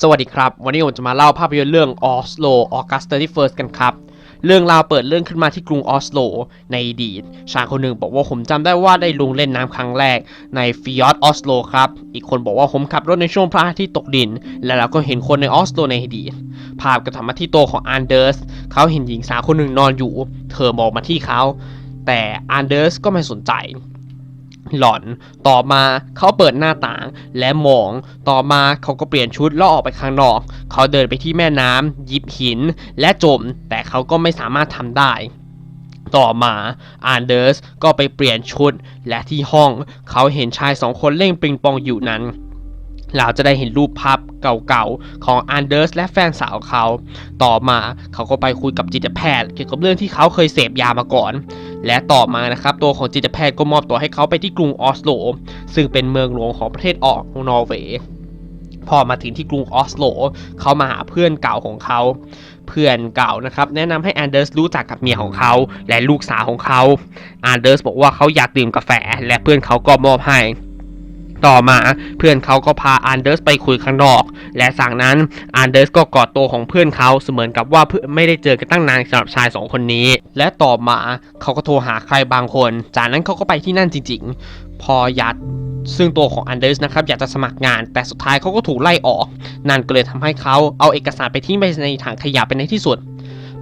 สวัสดีครับ วันนี้ผมจะมาเล่าภาพยนตร์เรื่อง Oslo August 31 กันครับ เรื่องราวเปิดเรื่องขึ้นมาที่กรุงออสโล ในอดีตชายคนหนึ่งบอกว่าผมจำได้ว่าได้ลงเล่นน้ำครั้งแรกในฟิยอร์ดออสโลครับ อีกคนบอกว่าผมขับรถในช่วงพระอาทิตย์ตกดิน และเราก็เห็นคนในออสโลในอดีต ภาพกระทำมาที่โตของอันเดอร์สเขาเห็นหญิงสาวคนหนึ่งนอนอยู่ เธอมองมาที่เขา แต่อันเดอร์สก็ไม่สนใจ หล่อน ต่อมาเขาเปิดหน้าต่างและมอง ต่อมาเขาก็เปลี่ยนชุดแล้วออกไปข้างนอก เขาเดินไปที่แม่น้ำหยิบหิน และจม แต่เขาก็ไม่สามารถทำได้ ต่อมาอันเดอร์สก็ไปเปลี่ยนชุดและที่ห้อง เขาเห็นชายสองคนเล่นปิงปองอยู่นั้นเราจะได้เห็นรูปภาพเก่าๆ ของอันเดอร์สและแฟนสาวเขา ต่อมาเขาก็ไปคุยกับจิตแพทย์ เกี่ยวกับเรื่องที่เขาเคยเสพยามาก่อน และต่อมานะครับตัวของจิตแพทย์ก็มอบตัวให้เขาไปที่กรุงออสโล ซึ่งเป็นเมืองหลวงของประเทศออกนอร์เวย์พอมาถึงที่กรุงออสโล เขามาหาเพื่อนเก่าของเขา เพื่อนเก่านะครับ แนะนำให้แอนเดอร์สรู้จักกับเมียของเขา และลูกสาวของเขาแอนเดอร์สบอกว่าเขาอยากดื่มกาแฟ และเพื่อนเขาก็มอบให้ ต่อมา เพื่อนเขาก็พาอันเดอร์สไปคุยข้างนอก และจากนั้นอันเดอร์สก็กอดตัวของเพื่อนเขาเสมือนกับว่าเพื่อนไม่ได้เจอกันตั้งนานสำหรับชายสองคนนี้ และต่อมาเขาก็โทรหาใครบางคน จากนั้นเขาก็ไปที่นั่นจริง ๆ พอยัดซึ่งตัวของอันเดอร์สนะครับอยากจะสมัครงาน แต่สุดท้ายเขาก็ถูกไล่ออก นั่นก็เลยทำให้เขาเอาเอกสารไปทิ้งไปในถังขยะเป็นในที่สุด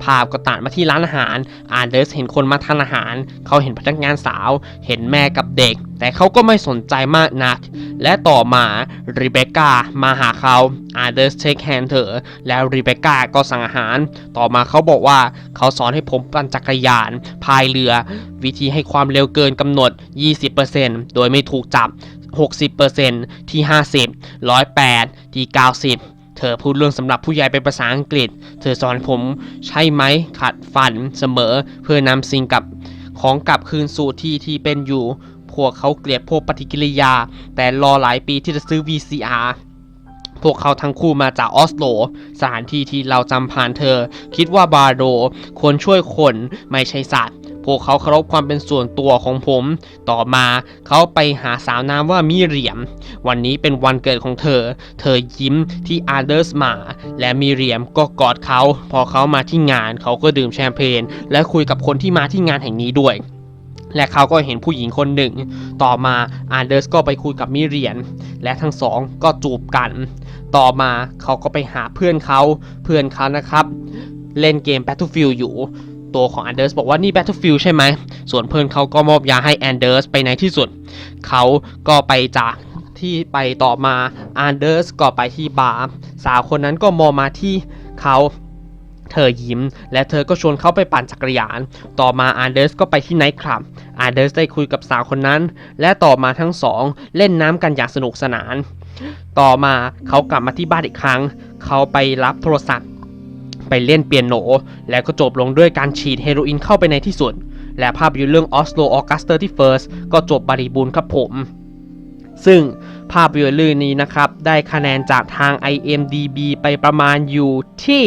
ภาพก็ตัดมาที่ร้านอาหารอันเดอร์สเห็นคนมาทานอาหาร เขาเห็นพนักงานสาว เห็นแม่กับ เด็ก แต่เขาก็ไม่สนใจมากนัก และต่อมาริเบคก้ามาหาเขาอันเดอร์สเชคแฮนเธอแล้วริเบคก้าก็สั่งอาหาร ต่อมาเขาบอกว่าเขาสอนให้ผมปั่นจักรยาน พายเรือ วิธีให้ความเร็วเกินกำหนด 20%โดยไม่ถูกจับ 60%ที่ 50 108 ที่ 90เธอพูดเรื่องสำหรับผู้ใหญ่เป็นภาษาอังกฤษ เธอสอนผมใช่ไหมขัดฝันเสมอ เพื่อนำสิ่งกับของกลับคืนสู่ที่ที่เป็นอยู่ พวกเขาเกลียดพวกปฏิกิริยา แต่รอหลายปีที่จะซื้อ VCR พวกเขาทั้งคู่มาจากออสโล สถานที่ที่เราจำผ่านเธอ คิดว่าบาโดควรช่วยคนไม่ใช่สัตว์ พวกเขาเคารพความเป็นส่วนตัวของผม ต่อมาเขาไปหาสาวนามว่ามิเรียม วันนี้เป็นวันเกิดของเธอ เธอยิ้มที่อาร์เดอร์สมา และมิเรียมก็กอดเขา พอเขามาที่งานเขาก็ดื่มแชมเปญและคุยกับคนที่มาที่งานแห่งนี้ด้วย และเขาก็เห็นผู้หญิงคนหนึ่ง ต่อมาอาร์เดอร์สก็ไปคุยกับมิเรียน และทั้งสองก็จูบกัน ต่อมาเขาก็ไปหาเพื่อนเขาเพื่อนเขานะครับ เล่นเกม Battlefield อยู่ตัวของ a อนเดอร์สบอกว่านี่ Battlefield ใช่ไหม ส่วนเพื่อนเขาก็มอบยาให้แอนเดอร์สไปในที่สุด เขาก็ไปจากที่ไปต่อมาอันเดอร์สก็ไปที่บาร์ สาวคนนั้นก็มองมาที่เขา เธอยิ้ม และเธอก็ชวนเขาไปปั่นจักรยาน ต่อมาอันเดอร์สก็ไปที่ไนท์คลับอันเดอร์สได้คุยกับสาวคนนั้น และต่อมาทั้งสองเล่นน้ำกันอย่างสนุกสนาน ต่อมาเขากลับมาที่บ้านอีกครั้ง เขาไปรับโทรศัพท์ ไปเล่นเปียโน แล้วก็จบลงด้วยการฉีดเฮโรอีนเข้าไปในที่สุด และภาพยนตร์เรื่อง Oslo August 31ก็จบบริบูรณ์ครับผม ซึ่งภาพยนตร์เรื่องนี้นะครับ ได้คะแนนจากทาง IMDB ไปประมาณอยู่ที่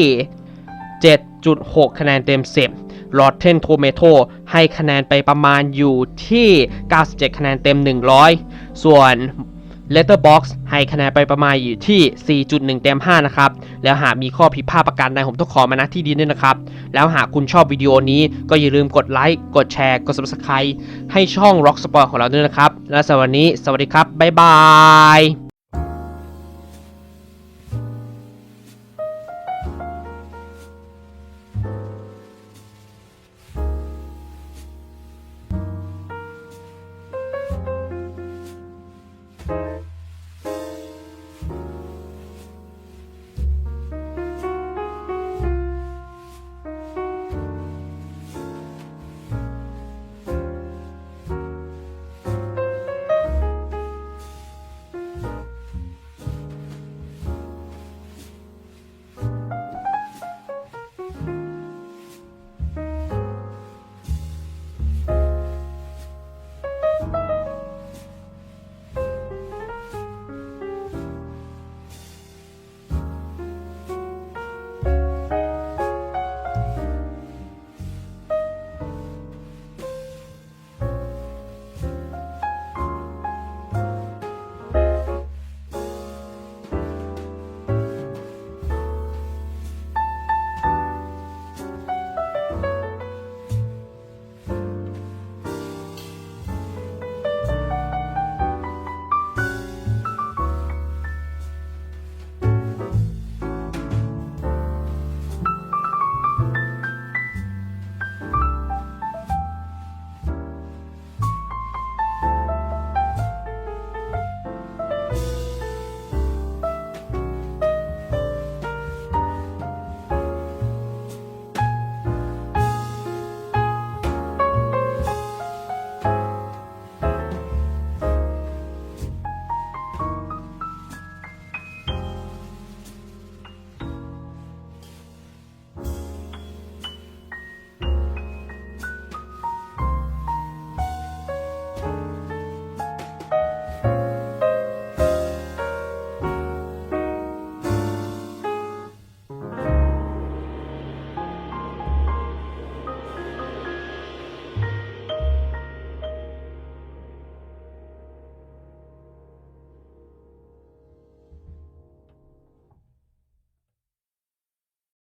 7.6 คะแนนเต็ม 10 Rotten Tomato ให้คะแนนไปประมาณอยู่ที่ 97 คะแนนเต็ม 100 ส่วน Letterbox ให้คะแนนไปประมาณอยู่ที่ 4.1 เต็ม 5 นะครับ แล้วหากมีข้อผิดพลาดประการใดผมต้องขอมาณที่ดีด้วยนะครับ แล้วหากคุณชอบวิดีโอนี้ก็อย่าลืมกดไลค์ กดแชร์ กด Subscribe ให้ช่อง Rock Sport ของเราด้วยนะครับ และสำหรับวันนี้ สวัสดีครับ บ๊ายบาย